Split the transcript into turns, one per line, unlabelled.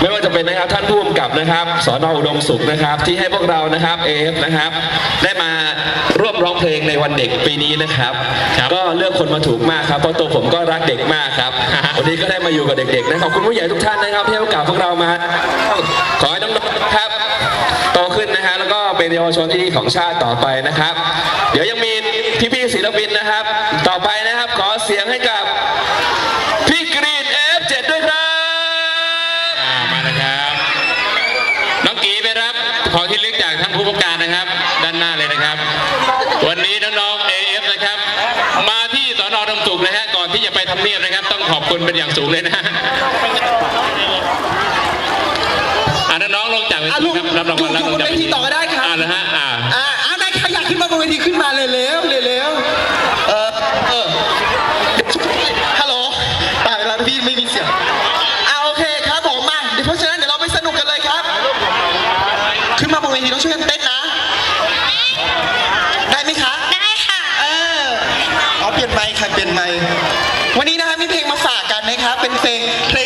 ไม่ว่าจะเป็นนะครับท่านผู้กำกับนะครับสอนอุดมสุขนะครับ ที่ให้พวกเรานะครับเอฟนะครับ ได้มาร่วมร้องเพลงในวันเด็กปีนี้นะครับ
ครับ
ก็เลือกคนมาถูกมากครับเพราะตัวผมก็รักเด็กมากครับวันนี้ก็ได้มาอยู่กับเด็กๆนะขอบคุณผู้ใหญ่ทุกท่านนะครับที่ให้โอกาสพวกเรามาขอให้น้องๆครับโตขึ้นนะฮะแล้วก็เป็นเยาวชนที่ดีของชาติต่อไปนะครับ เดี๋ยวยังมีพี่ๆศิลปินนะครับ ต่อไปนะครับ ขอเสียงให้กับพี่กรีน F7 ด้วยครับ
อ่ามานะครับ น้องกีไปรับของที่ลึกจากท่านผู้ประการนะครับ ด้านหน้าเลยนะครับ วันนี้น้องๆ AF นะครับ มาที่สอนอดมสุขนะฮะก่อนที่จะไปทำเนียบนะครับ ต้องขอบคุณเป็นอย่างสูงเลยนะฮะอ่าน้องๆลงจากเว
อะ
ที
ลุง
ครับรับรางวัลแล้ว
อยู่
ลงจาก
บนเวทีต่อก็ได้ครับ
อ่านะฮะอ่า
อ่าอ่าได้ใครอยากขึ้นมาบนเวทีขึ้นมาเลยเร็วเร็วเออเออฮัลโหลตายแล้วพี่ไม่มีเสียงอ่าโอเคครับผมมาเดี๋ยวเพราะฉะนั้นเดี๋ยวเราไปสนุกกันเลยครับ ขึ้นมาบนเวทีต้องช่วยกันเต้นนะได้ไหมคะ
ได้ค่ะ
เออเอาเปลี่ยนไมค์ค่ะเปลี่ยนไมค์ วันนี้นะคะมีเพลงมาฝากกันนะครับ เป็นเพลงเพลง